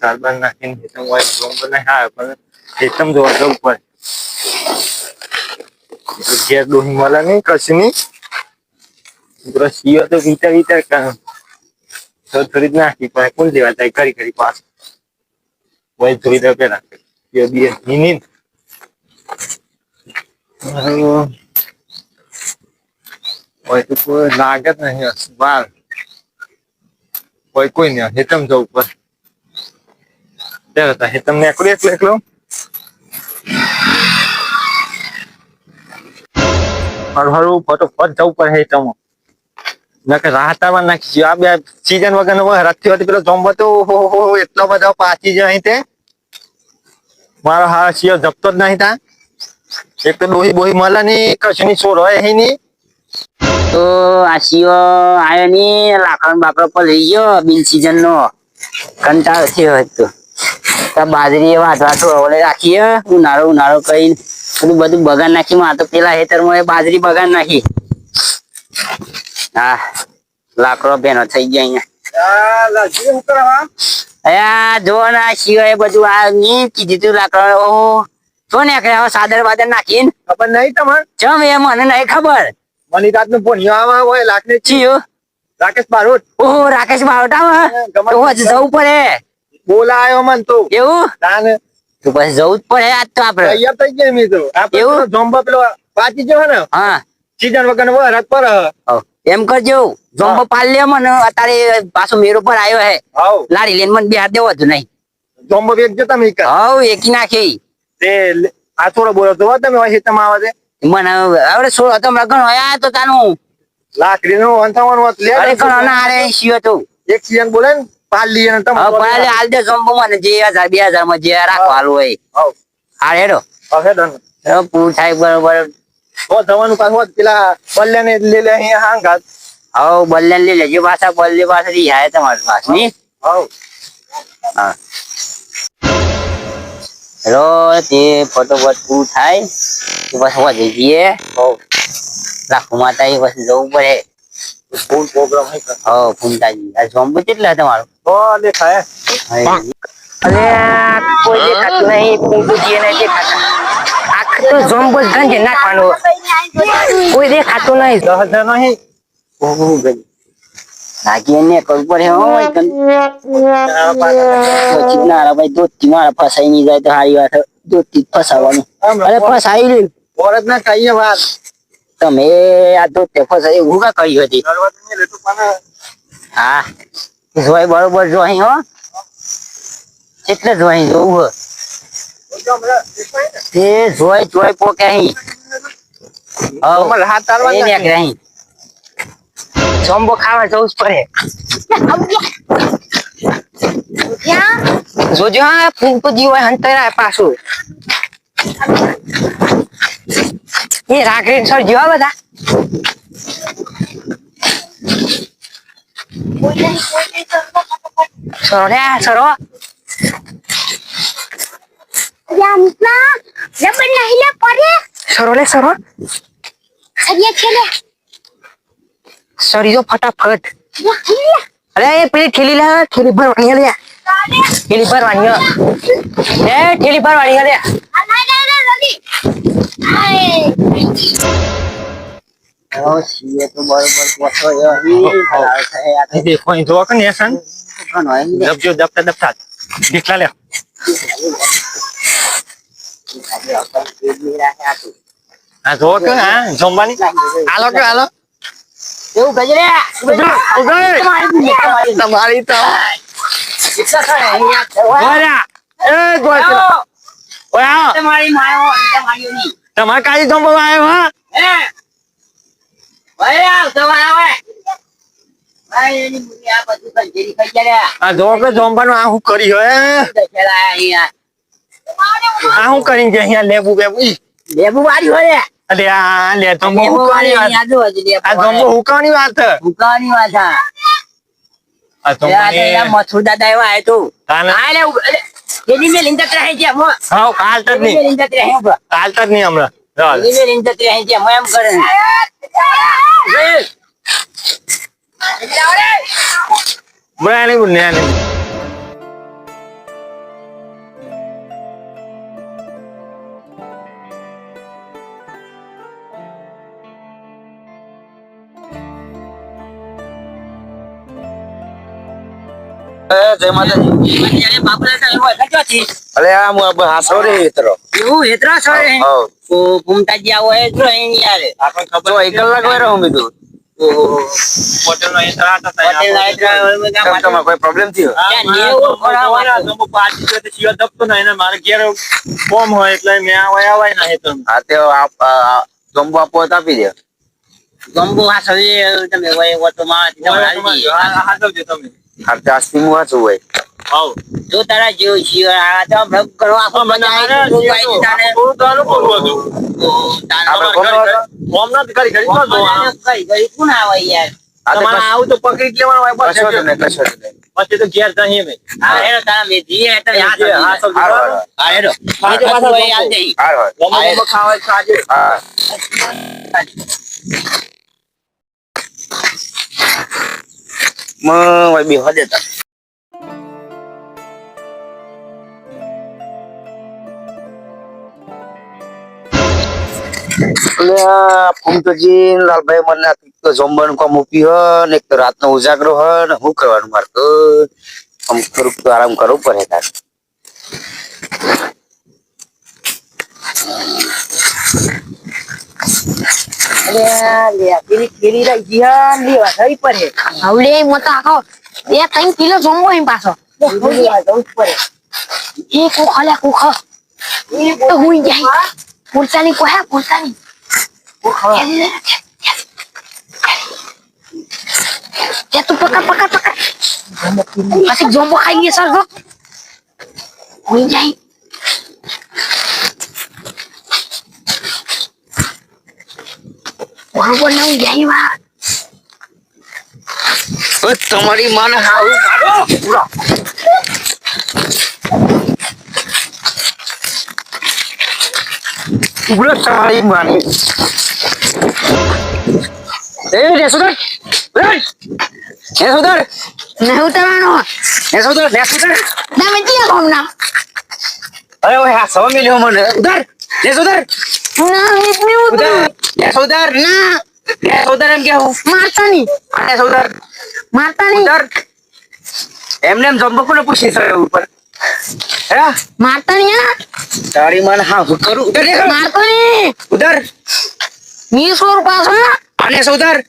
સારબાર નાખીને હેતમ હોય રૂમ નહીં આવે પણ હેતમ જોવા જવું પડે ઘેર ડોહી મળે નહીં કશું નહીં પેલો શિયો તો વિચાર વિચાર કરે. તો થોડી જ નાખી, પણ કોણ લેવા જાય? કરી કરી પાસ વય થોડી દે પેલા શિયો બી નીની હોય તો કોઈ લાગે જ નહીં બાર હોય કોઈ નહીં હેતમ જવું પડે એકલો એકલો એકલો. હારું હારું ફટોફટ જવું પડે હેતમ નકે રાહતામાં નાખી આ બે સીઝન વગર રાતથી હતી પેલો જોમ્બો તો એટલો બધો પાછી જાય અહીં તે. મારો હા શિયો જપતો જ નહીં તા. એક તો ડોહી બોહી મળે ની સોર હોય અહીં ની તો આ શિયો આવ્યો ની લાકડા બાપડો પર લઈ ગયો, બિન સિઝન નો. કંટાળ થયો હતો બાજરી વાટ વાટો રાખીએ. ઉનાળો ઉનાળો કરીને બધું બધું બગાડ નાખી. માં તો પેલા હેતરમાં બાજરી બગાડ નાખી. હા લાકડો બેનો થઈ ગયા અહીંયા. અયા જો ને આ બધું આ ની કીધું તું લાકડો. ઓહો જો ને કે હવે સાદર નાખીને. ખબર નહીં તમારે? ચમ એ મને નહીં ખબર. મની રાતનું આવા હોય લાખને ચિયો. રાકેશ બારોટ. ઓહો રાકેશ બારોટ તો જવું પડે. બોલાયો મન તો. એવું? તાને. તું પછી જવું જ પડે આજ તો આપડે તૈયાર થઈ ગયા મિત્રો આપણે એવું? જોમ્બો પેલો પાછી ગયો ને. હા. સીઝન વગર નો વરસ પર. એમ કરજો. જોમ્બો પાલ લે મને. અત્યારે પાછો મેરો પર આવ્યો હે. લાડી લઈને મને બિહાર દેવો જ નહીં. જોમ્બો વેચ જતા મેં હવ એકી નાખી. તે આ થોડો બોલો તો તમે હોય હેતમ આવે છે. મને હવે સોળ હતો હમણાં હોય તો તાનું. લાકડી નું અંથાવાનું હોત લે અરે કણ ના હારે શિયો તો. એક સીઝન બોલે ને. પાલ અને તમે પાલી હાલ દે જોમ્બો મને જે હજાર બે હજારમાં જે રાખવાલું હોય. હા હેડો હવે ડન થાય બરોબર. ઓ જવાનું પાછું પેલા ને લઈ લે અહીંયા હાંગાત હા બલ્લે લઈ લેજો પાછા બલ્લે પાછા રિહાય તમારી પાસે ની? હા. હેલો તે ફટોફટ પૂરું થાય. પછી જઈએ. હાવ રાખું માતા એ પછી જવું પડે. ફૂલ પ્રોગ્રામ હે હા ફૂમતાજી આ જોમ્બુ કેટલા તમારું તો દેખાય અરે કોઈ દેખાતું નહીં. ફૂમતુજી ને દેખાતા. આખ તો જોમ્બુ ગંજે નાખવાનું. કોઈ દેખાતું નહીં. દસ હજાર નહીં. ઓહો ગંજ ભાઈ મારા ફસાઈ નહીં જાય તો સારી વાત દોસ્તી ફસાવાનું. અરે ફસાઈ લે ઓરત ના વાત. તમે આ તો તે ફસાઈ એવું કા કહ્યું હતી? હા જોઈ બરોબર જોઈ હો. એટલે જોઈ જોવું હો. તે જોઈ જોઈ પોકે અહીં. રહી ચોંબો ખાવા જવું જ પડે. જોજો હા ફૂંપજી હોય હંતરા પાછું. એ રાખડી છોડ જેવા બધા? સરો રે સરો યામના જબર નહીં લે પડે સરો લે સરો સરિયા છે સરી જો ફટાફટ. અરે પેલી ઠેલી લે ઠેલી ભરવાની લે. ઠેલી ભરવાની. એ ઠેલી ભરવાની લે. થાય આ દેખો અહીં જોવા કે હે તમારી તો તમારી માયો તમારે કાજી જમવા આવ્યો હા? હે ભાઈ આ જોવો કે જમવાનું આ હું કરી હે? આ હું કરીને છે અહીંયા લેબુ બેબુ? લેબુ વાળી હોય અરે આ લે લેબુ વાળી વાત. જો આ જમવો હુકાવાની વાત હા. આ તો મથુર દાદા એવા હે તું. તાને આ એની મેલ ઇંદત રહે છે મો હાવ હાલ જ નહીં મેલ ઇંદત રહે. હાલ નહીં હમણાં ચાલ મેલ ઇંદત રહે છે મો એમ કરે બરાબર નહીં બોલ નહીં જય માતાજી તો? અલે આ હું આ હાસો રે મિત્ર એવું હેતરા છો ઓ ભૂમતાજી આવો એ જો અહીં યાર. આપણને તો ખબર એક કલાક વાર હું હેતર હેતરા બધા હા, જમ્બો તો. હા તે તો આપી દે. ગંબુ આ સવે તમે હોય ઓ તો માં જઈએ. હા, તમે હા તે આજથી હું વાંચું હોય આવ જો તારા જેવું જીવ આ તો ભગ કરો આખો હા, મને બધા આને આવી શિયો ગયું, તારે. થોડું તો અનુકૂળ હતું. તો તારે ફોર્મ ના કરી કરી, તો જો. કઈ કઈ કોણ આવે યાર તમારા આવું તો પકડી જ લેવાનું હોય બસ. કશો તો તો પછી તો ઘેર જઈએ. હા હેરો તારા મેથી હે તમે આ જે, હા? હારો. હા હેરો હા, એ તો પાછું પાછું અહીં આવી જઈ હારો, હારો. ગમે ગમે ખાવા તો ખાજે. હા માં ભાઈ hết એટલે આ લાલભાઈ મને તો કામ મૂકી હ ને એક તો રાતનો ઉજાગરો હ ને શું કરવાનું મારે આમ થોડુંક તો આરામ કરવું પડે તાર બે ત્રણ કિલો જમવો એમ પાછો. એ કુખો લે કુખો તો હું? જાય પોતાની કોહા પોતાની તે તું પકડ પકડ પકડ. પછી જમ્બો ખાઈ ગયો સર બરોબર ના જાય વા તમારી માને હાવું મારો પૂરા. તમારી માને. એ રેસુદર રેસુદર નહીં ઉતરવાનો. રેસુદર રેસુદર ક્યાં ગામના અરે ઓય હા સવા મિલ્યો મને. ઉધર. રેસુદર ના ઉતરું. રેસુદર ના! રેસુદર એમ કેવું મારતા નહીં. રેસુદર મારતા નહીં. ઉધર એમને એમ જમ્બો કોને પૂછી છે ઉપર હે? મારતા નહીં હા. તારી માને હા હું કરું? ઉધર મારતો નહીં. ઉધર. વીસ સો રૂપિયા છે અને સૌદર?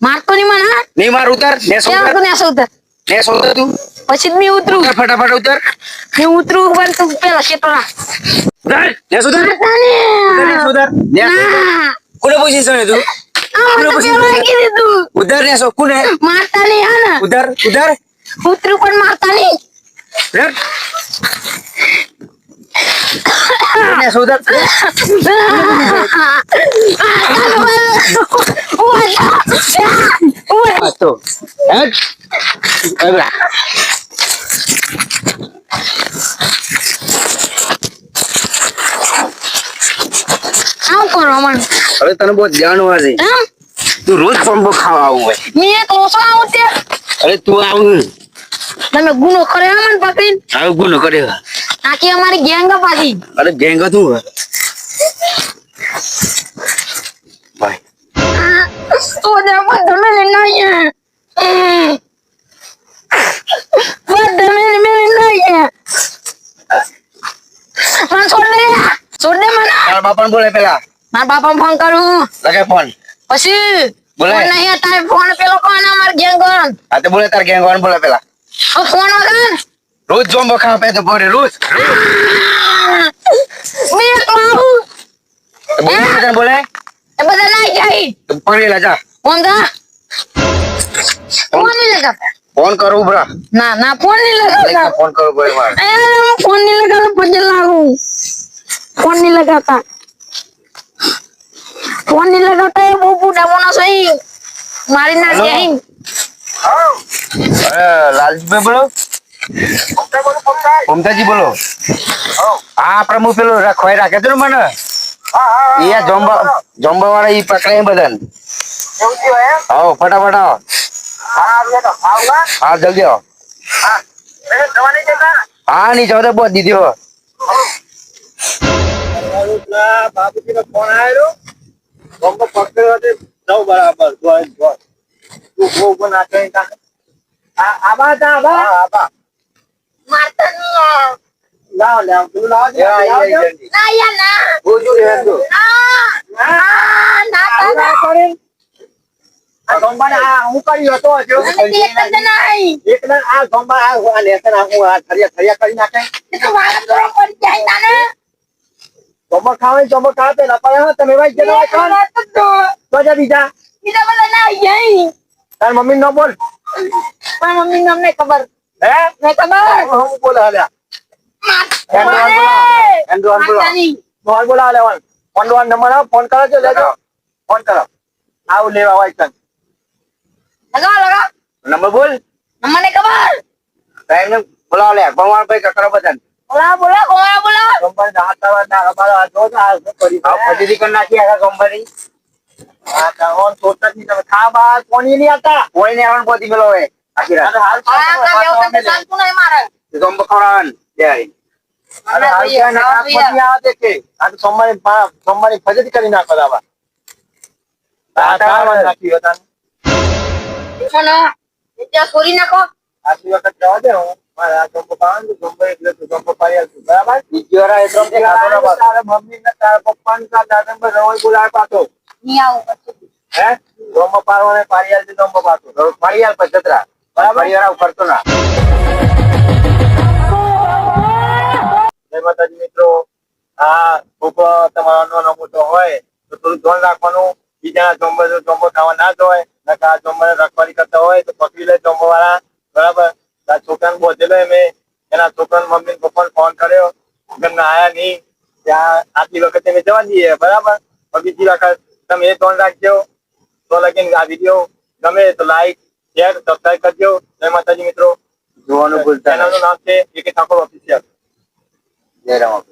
મારતો નહીં મને હા. નહીં માર ઉતર ને સૌદર? ને સૌદર? ને સૌદર તું? પછી મેં ઉતરું. ફટાફટ ઉતર મેં ઉતરું પણ તું પેલા ઉતર ને સૌદર? ઉતર ને સૌદર? ને ના. કોને પૂછી છે તું? મને પછી કીધું. ઉધર ને સો કોને? મારતા નહીં હા ને. ઉધર? ઉધર? ઉતરું પણ મારતા ઉધર? ને સૌદર તો. હેટ અગલા હવે તને બહુ જાણવા છે તું રોજ પંપો ખાવા આવું હોય. મેં એક ઓછો આવું તે. અરે તું આવું. તમે ગુનો કર્યો મને પકડીને? આવું ગુનો કર્યો. આખી અમારી ગેંગ પાછી. અરે ગેંગ હતું હે. ભાઈ. તો દેવા તમે છોડ દે. છોડ દે મને. તારા બાપાને બોલે પેલા. મારા બાપા ફોન કરું? લગે ફોન પછી? બોલે. નહીં તારે ફોન પેલો કોણ અમાર ગેંગોન આ તો બોલે તાર ગેંગ વાળાને બોલે પેલા. ફોન વગર? રોજ જોમ બખા પે તો બોલે રોજ. મે તો બોલે તને બોલે? એ બધા ના જાય. તો પકડી જા. ફોન દા. ફોન નહીં લગા ફોન કરું બરા. ના ના ફોન નહીં લગાવતા. ફોન કરું બોલે મારે એ ફોન નહીં લગાવતા પછી લાગુ ફોન નહીં લગાવતા. ફોન નહીં લગાવતા એ બહુ બુઢા માણસ છે મારી ના? જાય અરે લાલજીભાઈ બોલો. મમતાજી બોલો. હા પ્રમુખ પેલો ખોઈ રાખે છે ને મને? એ જોમ્બા જોમ્બા વાળા ઈ પકડે બધાને. આવો ફટાફટ આવો. હા જલ્દી આવો. હા ની ચૌદે બહુ દીધી હો. બાબુજીનો ફોન આવેલો જમ્બો પકડ્યો હતો જાઉં બરાબર જોઈ જોઈ તું બહુ પણ નાખે નાખે આ- આબા તા આબા? હા, આબા. મારતા નહીં લાવ લાવ તું લાવ લાવો. ના યા ના ઓછું રહે તો. ના ના ના ના કરીને. આ ગોમ્બાને આ હું કર્યો હતો. એક જ નહીં એક ના આ ગોમ્બા આ આ લેસન આ હું આ થરિયા થરિયા કરી નાખે તો મારા દોરો પડી જાય ચોમક ખાવે પેલા પણ હા, તમે ભાઈ જરા એ ખાવ વાત જ તો. જા. બીજા બીજા બધા ના આઈ તાર મમ્મી નો બોલ. પણ મમ્મી નો અમને ખબર. હે? નહીં ખબર? હું બોલે હાલ્યા મારે. એન્ડ્રો બોલો. ફોન બોલાવ લેવાનું ફોન નો નંબર આવો ફોન કરો છો લેજો. ફોન કરો. આવું લેવા હોય તન. લગાવો લગાવો. નંબર બોલ. મને ખબર. ટાઈમ ને બોલાવ લે. ભગવાન ભાઈ કકરો બધાને. બોલા બોલા કોણ બોલા. કંપની દાતા ના અમારો આ જો તો આ શું કરી આવ ફજીદી કરી નાખી આ કંપની આ કાઓન છોટા ની તમે ખા બા કોની ની આતા કોઈ ને આવન પોતી મેલો હે આખી રાત. હાલ આ એવું કંઈ ચાલતું નહીં મારે ગમ બખવડાવવાનું જય અરે હાલ ના આ તો સોમવારે સોમવારે ફજત કરી નાખો દાવા આ નાખી હતા ત્યાં છોડી નાખો. આટલી વખત જવા દે હું. હોય મિત્રો. આ છોકરો તમારો નાનો મોટો હોય તો થોડું ધ્યાન રાખવાનું. બીજા જો જોંબો ખાવા ના જોઈએ નકર આ જોંબોને રખવાડી કરતા હોય તો પકડી લે ચોંબો વાળા બરાબર? છોકરાને બોધેલો મેં એના છોકરાને મમ્મી ને પપ્પાને ફોન કર્યો. તમને આયા નહીં. ત્યાં આટલી વખતે અમે જવા દઈએ બરાબર? બીજી વખત તમે એ ધ્યાન રાખજો. તો લગીન આ વીડિયો ગમે તો લાઈક શેર સબસ્ક્રાઈબ કરજો. જય માતાજી મિત્રો. જોવાનું ભૂલતા નામ છે એ કે ઠાકોર ઓફિસિયલ જય રામ